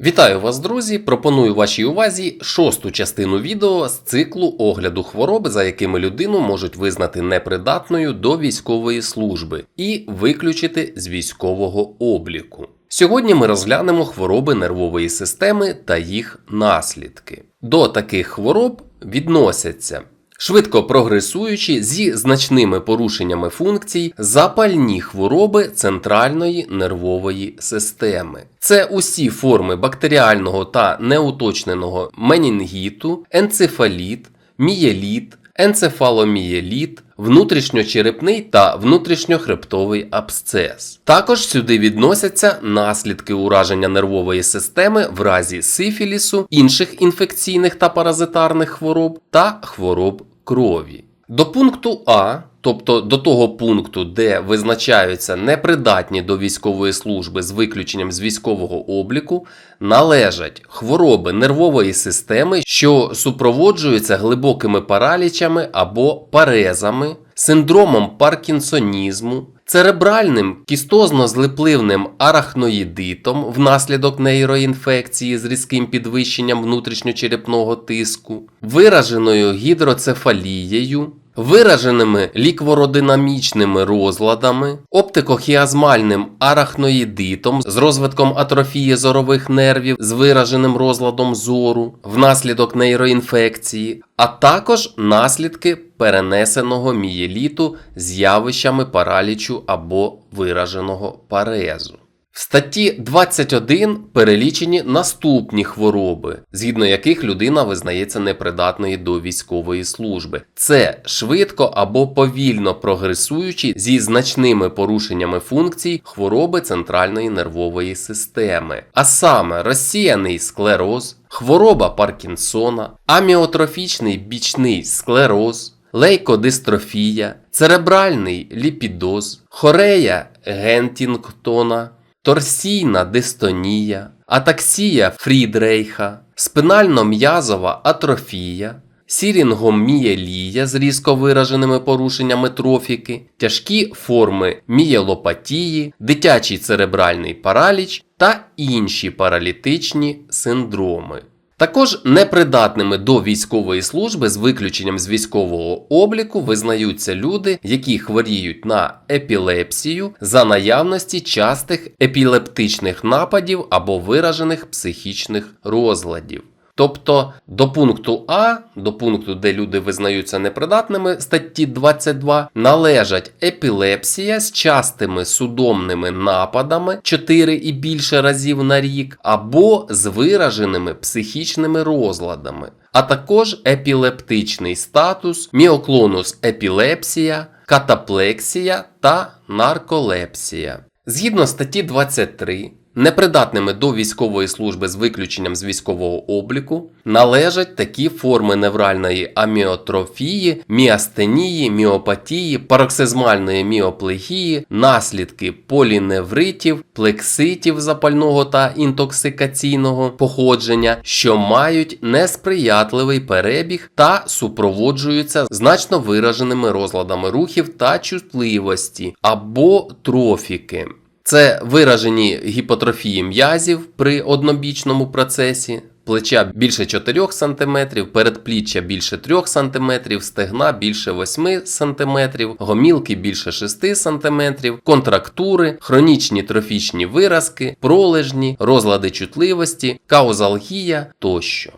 Вітаю вас, друзі! Пропоную вашій увазі шосту частину відео з циклу огляду хвороб, за якими людину можуть визнати непридатною до військової служби і виключити з військового обліку. Сьогодні ми розглянемо хвороби нервової системи та їх наслідки. До таких хвороб відносяться швидко прогресуючі зі значними порушеннями функцій запальні хвороби центральної нервової системи. Це усі форми бактеріального та неуточненого менінгіту, енцефаліт, мієліт, енцефаломієліт, внутрішньочерепний та внутрішньохребтовий абсцес. Також сюди відносяться наслідки ураження нервової системи в разі сифілісу, інших інфекційних та паразитарних хвороб та хвороб крові. До пункту А, тобто до того пункту, де визначаються непридатні до військової служби з виключенням з військового обліку, належать хвороби нервової системи, що супроводжуються глибокими паралічами або парезами, синдромом паркінсонізму, церебральним кістозно-злипливним арахноїдитом внаслідок нейроінфекції з різким підвищенням внутрішньочерепного тиску, вираженою гідроцефалією, вираженими ліквородинамічними розладами, оптикохіазмальним арахноїдитом з розвитком атрофії зорових нервів з вираженим розладом зору внаслідок нейроінфекції, а також наслідки перенесеного мієліту з явищами паралічу або вираженого парезу. В статті 21 перелічені наступні хвороби, згідно яких людина визнається непридатною до військової служби. Це швидко або повільно прогресуючі зі значними порушеннями функцій хвороби центральної нервової системи, а саме розсіяний склероз, хвороба Паркінсона, аміотрофічний бічний склероз. Лейкодистрофія, церебральний ліпідоз, хорея Гентінгтона, торсійна дистонія, атаксія Фрідрейха, спинально-м'язова атрофія, сірінгомієлія з різко вираженими порушеннями трофіки, тяжкі форми мієлопатії, дитячий церебральний параліч та інші паралітичні синдроми. Також непридатними до військової служби з виключенням з військового обліку визнаються люди, які хворіють на епілепсію за наявності частих епілептичних нападів або виражених психічних розладів. Тобто до пункту А, до пункту, де люди визнаються непридатними статті 22, належать епілепсія з частими судомними нападами 4 і більше разів на рік, або з вираженими психічними розладами, а також епілептичний статус, міоклонус епілепсія, катаплексія та нарколепсія. Згідно статті 23, Непридатними до військової служби з виключенням з військового обліку належать такі форми невральної аміотрофії, міастенії, міопатії, пароксизмальної міоплегії, наслідки поліневритів, плекситів запального та інтоксикаційного походження, що мають несприятливий перебіг та супроводжуються значно вираженими розладами рухів та чутливості або трофіки. Це виражені гіпотрофії м'язів при однобічному процесі, плеча більше 4 см, передпліччя більше 3 см, стегна більше 8 см, гомілки більше 6 см, контрактури, хронічні трофічні виразки, пролежні, розлади чутливості, каузалгія тощо.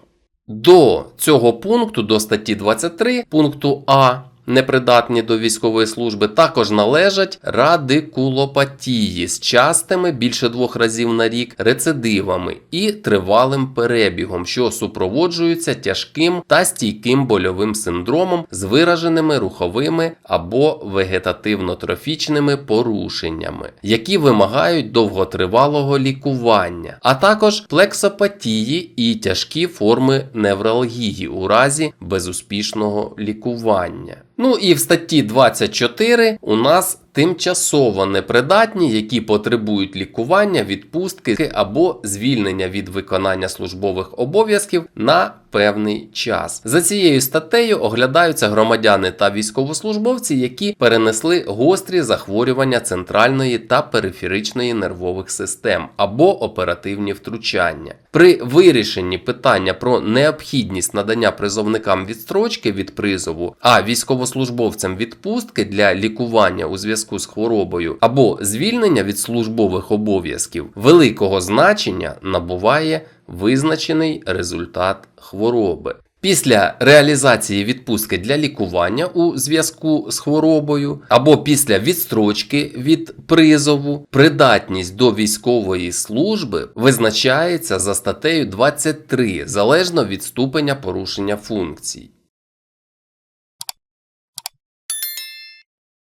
До цього пункту, до статті 23 пункту А непридатні до військової служби, також належать радикулопатії з частими більше двох разів на рік рецидивами і тривалим перебігом, що супроводжуються тяжким та стійким больовим синдромом з вираженими руховими або вегетативно-трофічними порушеннями, які вимагають довготривалого лікування, а також плексопатії і тяжкі форми невралгії у разі безуспішного лікування. Ну і в статті 24 у нас тимчасово непридатні, які потребують лікування, відпустки або звільнення від виконання службових обов'язків на певний час. За цією статтею оглядаються громадяни та військовослужбовці, які перенесли гострі захворювання центральної та периферичної нервових систем або оперативні втручання. При вирішенні питання про необхідність надання призовникам відстрочки від призову, а військовослужбовцям відпустки для лікування у зв'язку з хворобою або звільнення від службових обов'язків великого значення набуває визначений результат хвороби. Після реалізації відпустки для лікування у зв'язку з хворобою або після відстрочки від призову, придатність до військової служби визначається за статтею 23 залежно від ступеня порушення функцій.